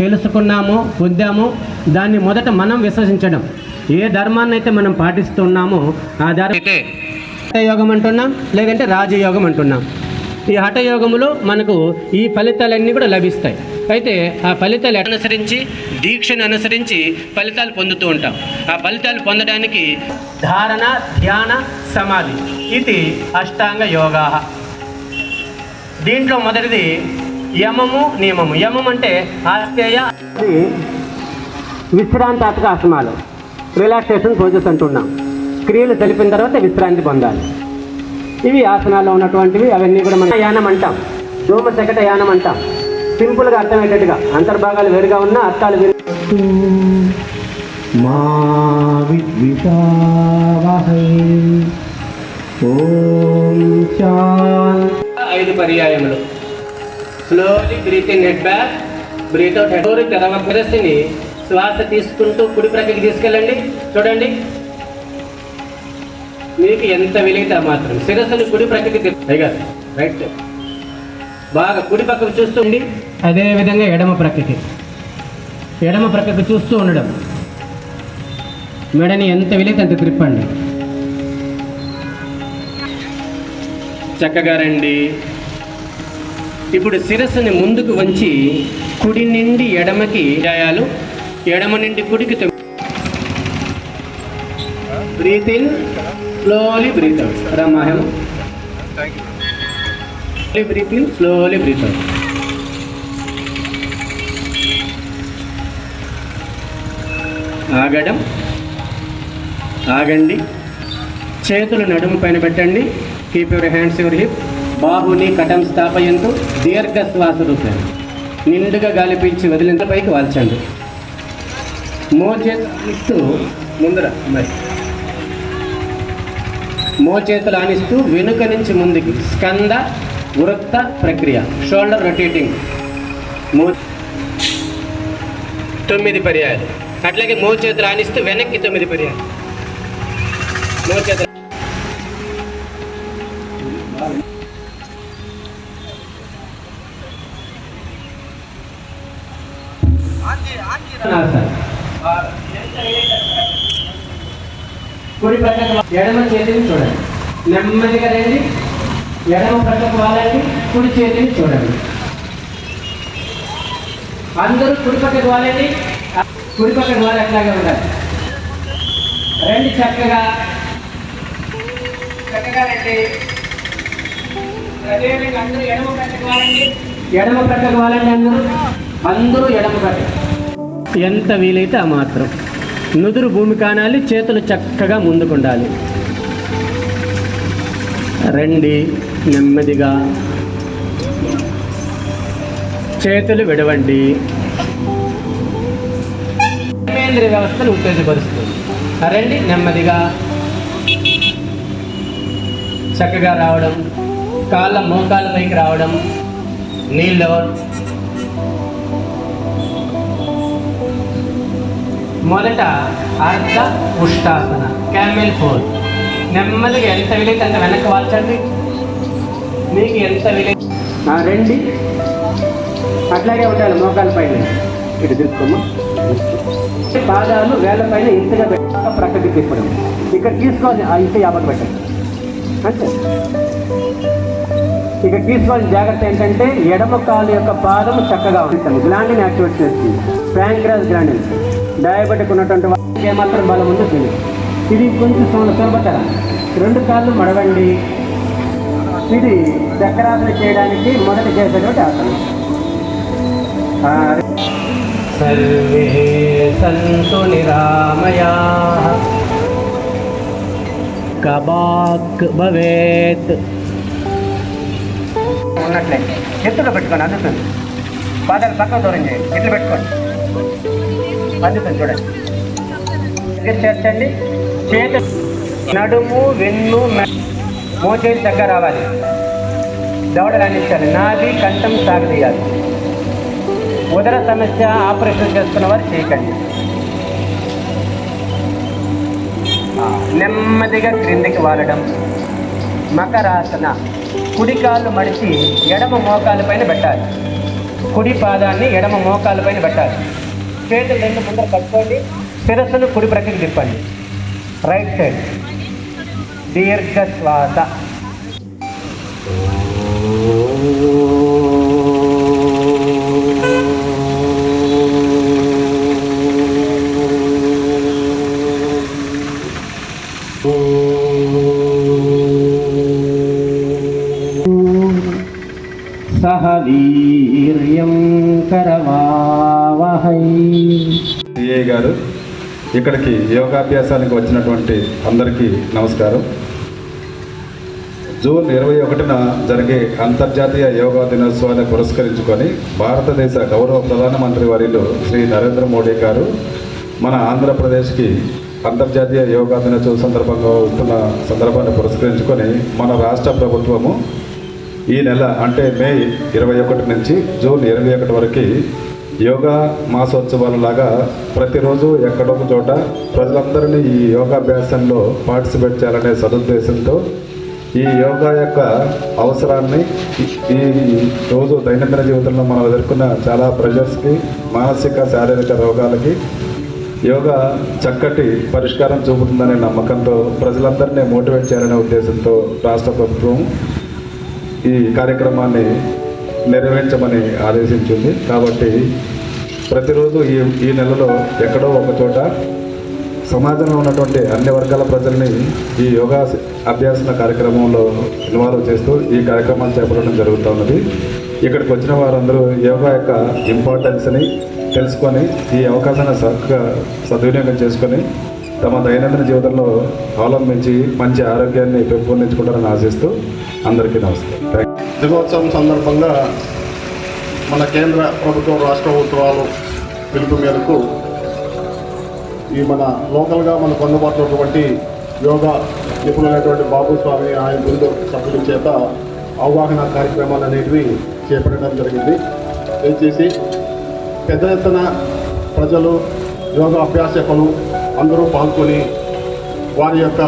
తెలుసుకున్నామో పొందామో. దాన్ని మొదట మనం విశ్వసించడం. ఏ ధర్మాన్ని అయితే మనం పాటిస్తున్నామో ఆ ధర్మ అయితే హఠయోగం అంటున్నాం లేదంటే రాజయోగం అంటున్నాం. ఈ హఠయోగములో మనకు ఈ ఫలితాలన్నీ కూడా లభిస్తాయి. అయితే ఆ ఫలితాలు అనుసరించి దీక్షను అనుసరించి ఫలితాలు పొందుతూ ఉంటాం. ఆ ఫలితాలు పొందడానికి ధారణ ధ్యాన సమాధి ఇది అష్టాంగ యోగా దీంట్లో మొదటిది యమము నియమము. యమం అంటే ఆస్తేయ ఇది విశ్రాంతాత్మక ఆసనాలు రిలాక్సేషన్ పోజెస్ అంటున్నాం. క్రియలు తెలిపిన తర్వాత విశ్రాంతి పొందాలి. ఇవి ఆసనాల్లో ఉన్నటువంటివి అవన్నీ కూడా మన యానం అంటాం. దోమ శకట యానం అంటాం. సింపుల్గా అర్థమయ్యేటట్టుగా అంతర్భాగాలు వేరుగా ఉన్నా అర్థాలు వేరు మా ఓం ఐదు పర్యాయములు. Slowly breathe in head back breathe out head తెరవ శిరస్సుని శ్వాస తీసుకుంటూ కుడి ప్రక్కకి తీసుకెళ్ళండి. చూడండి. మీకు ఎంత వెలిగితే మాత్రం. శిరస్సుని కుడి ప్రక్కకి పైగా రైట్. బాగా కుడి పక్కకు చూస్తుండి అదే విధంగా ఎడమ ప్రక్కకి. ఎడమ ప్రక్కకు చూస్తూ ఉండడం. మెడని ఎంత వీలైతే అంత త్రిప్పండి చక్కగా రండి. ఇప్పుడు శిరస్సుని ముందుకు వంచి కుడి నుండి ఎడమకి జాయాలు. ఎడమ నుండి కుడికి breathe in slowly breathe out. రమాహం breathe in slowly breathe out. ఆగడం. ఆగండి. చేతులు నడుము పైన పెట్టండి. Keep your hands your hip బాహుని కటం స్థాపయంతో దీర్ఘ శ్వాస రూపాయలు నిండుగా గాలిపించి వదిలిన పైకి వాల్చండి. మో ముందర మరి. మోచేతులు ఆనిస్తూ వెనుక నుంచి ముందుకి. స్కంద వృత్త ప్రక్రియ. Shoulder rotating. మో తొమ్మిది పర్యాయాలు. అట్లాగే మోచేతులు ఆనిస్తూ వెనక్కి తొమ్మిది పర్యాయాలు. మో కుడి పక్కకు ఎడమ చేతిని చూడండి. నెమ్మదిగా రండి ఎడమ పక్కకు వాలండి కుడి చేతిని చూడండి. అందరూ కుడి పక్కకు వాలండి. కుడి పక్కకు వాళ్ళు అట్లాగే ఉండాలి? రండి చక్కగా. చక్కగా రండి. అదేవిధంగా అందరూ ఎడమ పక్కకు వాళ్ళండి ఎడమ పక్కకు వాళ్ళండి అందరూ. అందరూ ఎడమ పక్క ఎంత వీలైతే ఆ మాత్రం. నుదురు భూమి కానాలి చేతులు చక్కగా ముందుకుండాలి. రండి నెమ్మదిగా. చేతులు విడవండి. కర్మేంద్ర వ్యవస్థను ఉత్తేజపరుస్తుంది రండి నెమ్మదిగా. చక్కగా రావడం కాళ్ళ మోకాళ్ళ పైకి రావడం నీళ్ళు మొదట అర్ధ ఉష్టాసన క్యామెల్ ఫోర్. నెమ్మదిగా ఎంత వీలైతే అంత వెనక్కి వాల్చండి. మీకు ఎంత వీలైతే ఆ, రండి. అట్లాగే ఉండాలి మోకాల పైన. ఇటు తీసుకోమా పాదాలు వేల పైన ఇంతగా పెట్టాక ప్రక్కకి తిప్పడం. ఇక్కడ తీసుకోవాలి ఆ ఇంత యాభై పెట్టండి. అంతే. ఇక్కడ తీసుకోవాల్సిన జాగ్రత్త ఏంటంటే ఎడమ కాలు యొక్క పాదము చక్కగా ఉంటుంది. గ్లాండిని యాక్టివేట్ చేస్తుంది. ప్యాంక్రాస్ గ్లాండిని డయాబెటిక్ ఉన్నటువంటి వాళ్ళకి ఏమాత్రం బలం ఉందో తెలియదు. ఇది కొంచెం సుల- సులభతరం. రెండు కాళ్ళు మడవండి. ఇది చక్రాసన చేయడానికి మొదట చేసేటువంటి ఆసనం. సర్వే సంతు నిరామయా. కబాక్ భవేత్. ఉన్నట్లయితే ఎత్తులో పెట్టుకోండి అందుతుంది పాదాలు పక్కన దూరం చేయండి. ఎట్లు పెట్టుకోండి. అందుకని చూడండి. చేర్చండి చేత నడుము వెన్ను మె- మోచేతి దగ్గర రావాలి. దవడలు అందించాలి నాది కంఠం సాగదీయాలి. ఉదర సమస్య ఆపరేషన్ చేసుకున్న వారు చేయకండి నెమ్మదిగా క్రిందికి వాలడం. మకరాసన. కుడి కాళ్ళు మడిచి ఎడమ మోకాలు పైన పెట్టాలి. కుడి పాదాన్ని ఎడమ మోకాలు పైన పెట్టాలి. చేతులు రెండు ముందర కట్టుకోండి శిరస్సును కుడి ప్రక్కకి తిప్పండి. Right side. దీర్ఘ శ్వాస సహ వీర్యం సిఐ గారు ఇక్కడికి యోగాభ్యాసానికి వచ్చినటువంటి అందరికీ నమస్కారం. జూన్ ఇరవై ఒకటిన జరిగే అంతర్జాతీయ యోగా దినోత్సవాన్ని పురస్కరించుకొని భారతదేశ గౌరవ ప్రధానమంత్రి వర్యులు శ్రీ నరేంద్ర మోడీ గారు మన ఆంధ్రప్రదేశ్కి అంతర్జాతీయ యోగా దినోత్సవం సందర్భంగా వస్తున్న సందర్భాన్ని పురస్కరించుకొని మన రాష్ట్ర ప్రభుత్వము ఈ నెల అంటే మే ఇరవై ఒకటి నుంచి జూన్ ఇరవై ఒకటి వరకు యోగా మాసోత్సవాల లాగా ప్రతిరోజు ఎక్కడో ఒక చోట ప్రజలందరినీ ఈ యోగాభ్యాసంలో పార్టిసిపేట్ చేయాలనే సదుద్దేశంతో ఈ యోగా యొక్క అవసరాన్ని ఈ- ఈ రోజు దైనందిన జీవితంలో మనం ఎదుర్కొన్న చాలా ప్రెషర్స్కి మానసిక శారీరక రోగాలకి యోగా చక్కటి పరిష్కారం చూపుతుందనే నమ్మకంతో ప్రజలందరినీ మోటివేట్ చేయాలనే ఉద్దేశంతో రాష్ట్ర ప్రభుత్వం ఈ కార్యక్రమాన్ని నిర్వహించమని ఆదేశించింది. కాబట్టి ప్రతిరోజు ఈ ఈ నెలలో ఎక్కడో ఒక చోట సమాజంలో ఉన్నటువంటి అన్ని వర్గాల ప్రజల్ని ఈ యోగా అభ్యాసన కార్యక్రమంలో ఇన్వాల్వ్ చేస్తూ ఈ కార్యక్రమాలు చేపట్టడం జరుగుతూ ఉన్నది. ఇక్కడికి వచ్చిన వారందరూ యోగా యొక్క ఇంపార్టెన్స్ని తెలుసుకొని ఈ అవకాశాన్ని చక్కగా సద్వినియోగం చేసుకొని తమ దైనందిన జీవితంలో అవలంబించి మంచి ఆరోగ్యాన్ని పెంపొందించుకుంటారని ఆశిస్తూ అందరికీ నమస్తే దినోత్సవం సందర్భంగా మన కేంద్ర ప్రభుత్వం రాష్ట్ర ప్రభుత్వాలు పిలుపు మేరకు ఈ మన లోకల్గా మనకు అందుబాటులో ఉన్నటువంటి యోగా నిపుణులైనటువంటి బాబు స్వామి ఆయన బృందం సభ్యుల చేత అవగాహన కార్యక్రమాలు అనేటివి చేపట్టడం జరిగింది. దయచేసి పెద్ద ఎత్తున ప్రజలు యోగా అభ్యాసకులు అందరూ పాల్గొని వారి యొక్క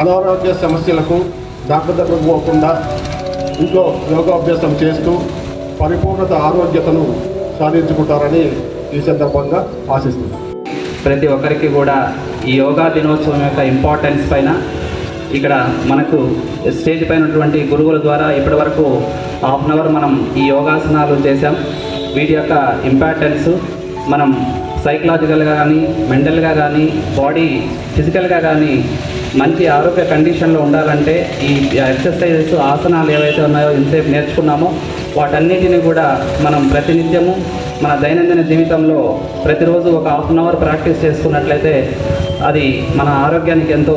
అనారోగ్య సమస్యలకు డాక్టర్ దగ్గరకు పోకుండా ఇంట్లో యోగాభ్యాసం చేస్తూ పరిపూర్ణత ఆరోగ్యతను సాధించుకుంటారని ఈ సందర్భంగా ఆశిస్తున్నాను ప్రతి ఒక్కరికి కూడా ఈ యోగా దినోత్సవం యొక్క ఇంపార్టెన్స్ పైన ఇక్కడ మనకు స్టేజ్ పైన ఉన్నటువంటి గురువుల ద్వారా ఇప్పటివరకు హాఫ్ అన్ అవర్ మనం ఈ యోగాసనాలు చేసాం వీటి యొక్క ఇంపార్టెన్స్ మనం సైకలాజికల్గా కానీ మెంటల్గా కానీ బాడీ ఫిజికల్గా కానీ మంచి ఆరోగ్య కండిషన్లో ఉండాలంటే ఈ ఎక్సర్సైజెస్ ఆసనాలు ఏవైతే ఉన్నాయో ఇంతసేపు నేర్చుకున్నామో వాటన్నిటిని కూడా మనం ప్రతినిత్యము మన దైనందిన జీవితంలో ప్రతిరోజు ఒక హాఫ్ అన్ అవర్ ప్రాక్టీస్ చేసుకున్నట్లయితే అది మన ఆరోగ్యానికి ఎంతో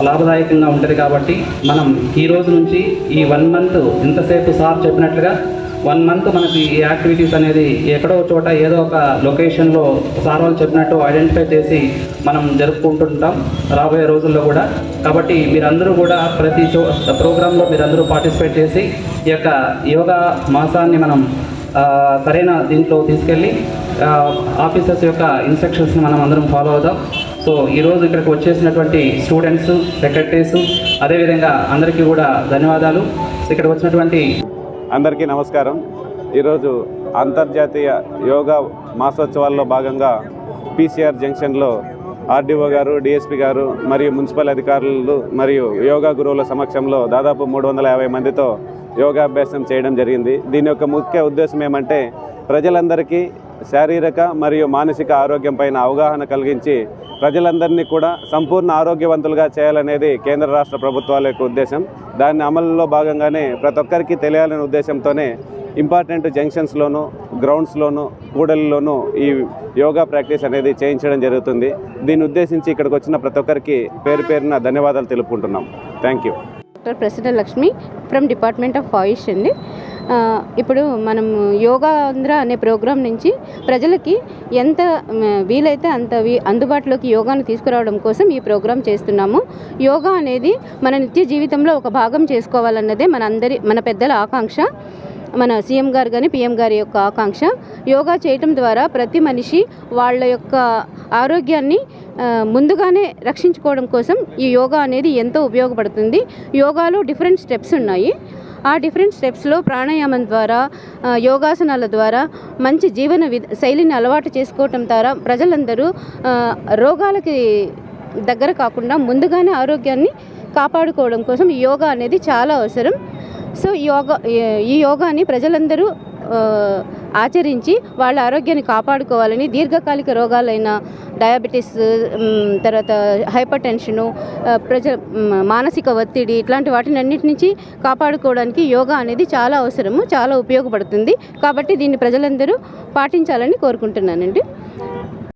లాభదాయకంగా ఉంటుంది కాబట్టి మనం ఈ రోజు నుంచి ఈ వన్ మంత్ ఇంతసేపు సార్ చెప్పినట్లుగా వన్ మంత్ మనకి ఈ యాక్టివిటీస్ అనేది ఎక్కడో చోట ఏదో ఒక లొకేషన్లో సార్ వాళ్ళు చెప్పినట్టు ఐడెంటిఫై చేసి మనం జరుపుకుంటుంటాం రాబోయే రోజుల్లో కూడా. కాబట్టి మీరందరూ కూడా ప్రతి చో ప్రోగ్రాంలో మీరందరూ పార్టిసిపేట్ చేసి ఈ యొక్క యోగా మాసాన్ని మనం సరైన దీంట్లో తీసుకెళ్ళి ఆఫీసర్స్ యొక్క ఇన్స్ట్రక్షన్స్ని మనం అందరం ఫాలో అవుదాం. సో ఈరోజు ఇక్కడికి వచ్చేసినటువంటి స్టూడెంట్స్ సెక్రటరీస్ అదేవిధంగా అందరికీ కూడా ధన్యవాదాలు. ఇక్కడికి వచ్చినటువంటి అందరికీ నమస్కారం. ఈరోజు అంతర్జాతీయ యోగా మాసోత్సవాల్లో భాగంగా పీసీఆర్ జంక్షన్లో ఆర్డీఓ గారు డిఎస్పీ గారు మరియు మున్సిపల్ అధికారులు మరియు యోగా గురువుల సమక్షంలో దాదాపు మూడు వందల యాభై మందితో యోగాభ్యాసం చేయడం జరిగింది. దీని యొక్క ముఖ్య ఉద్దేశం ఏమంటే ప్రజలందరికీ శారీరక మరియు మానసిక ఆరోగ్యం పైన అవగాహన కలిగించి ప్రజలందరినీ కూడా సంపూర్ణ ఆరోగ్యవంతులుగా చేయాలనేది కేంద్ర రాష్ట్ర ప్రభుత్వాల యొక్క ఉద్దేశం. దాని అమలులో భాగంగానే ప్రతి ఒక్కరికి తెలియాలనే ఉద్దేశంతోనే ఇంపార్టెంట్ జంక్షన్స్లోను గ్రౌండ్స్లోను కూడలిలోనూ ఈ యోగా ప్రాక్టీస్ అనేది చేయించడం జరుగుతుంది. దీన్ని ఉద్దేశించి ఇక్కడికి వచ్చిన ప్రతి ఒక్కరికి పేరు పేరున ధన్యవాదాలు తెలుపుకుంటున్నాం. Thank you. Doctor Prasanna Lakshmi from department of AYUSH అండి. ఇప్పుడు మనం యోగాంధ్ర అనే ప్రోగ్రాం నుంచి ప్రజలకి ఎంత వీలైతే అంత వీ అందుబాటులోకి యోగాను తీసుకురావడం కోసం ఈ ప్రోగ్రాం చేస్తున్నాము. యోగా అనేది మన నిత్య జీవితంలో ఒక భాగం చేసుకోవాలన్నదే మన అందరి మన పెద్దల ఆకాంక్ష. మన సీఎం గారు కానీ పిఎం గారి యొక్క ఆకాంక్ష. యోగా చేయటం ద్వారా ప్రతి మనిషి వాళ్ళ యొక్క ఆరోగ్యాన్ని ముందుగానే రక్షించుకోవడం కోసం ఈ యోగా అనేది ఎంతో ఉపయోగపడుతుంది. యోగాలో డిఫరెంట్ స్టెప్స్ ఉన్నాయి. ఆ డిఫరెంట్ స్టెప్స్లో ప్రాణాయామం ద్వారా యోగాసనాల ద్వారా మంచి జీవన విధ శైలిని అలవాటు చేసుకోవటం ద్వారా ప్రజలందరూ రోగాలకి దగ్గర కాకుండా ముందుగానే ఆరోగ్యాన్ని కాపాడుకోవడం కోసం యోగా అనేది చాలా అవసరం. సో యోగా ఈ యోగాని ప్రజలందరూ ఆచరించి వాళ్ళ ఆరోగ్యాన్ని కాపాడుకోవాలని దీర్ఘకాలిక రోగాలైన డయాబెటీస్ తర్వాత హైపర్ టెన్షను ప్రజ మానసిక ఒత్తిడి ఇట్లాంటి వాటిని అన్నిటి నుంచి కాపాడుకోవడానికి యోగా అనేది చాలా అవసరము చాలా ఉపయోగపడుతుంది. కాబట్టి దీన్ని ప్రజలందరూ పాటించాలని కోరుకుంటున్నానండి.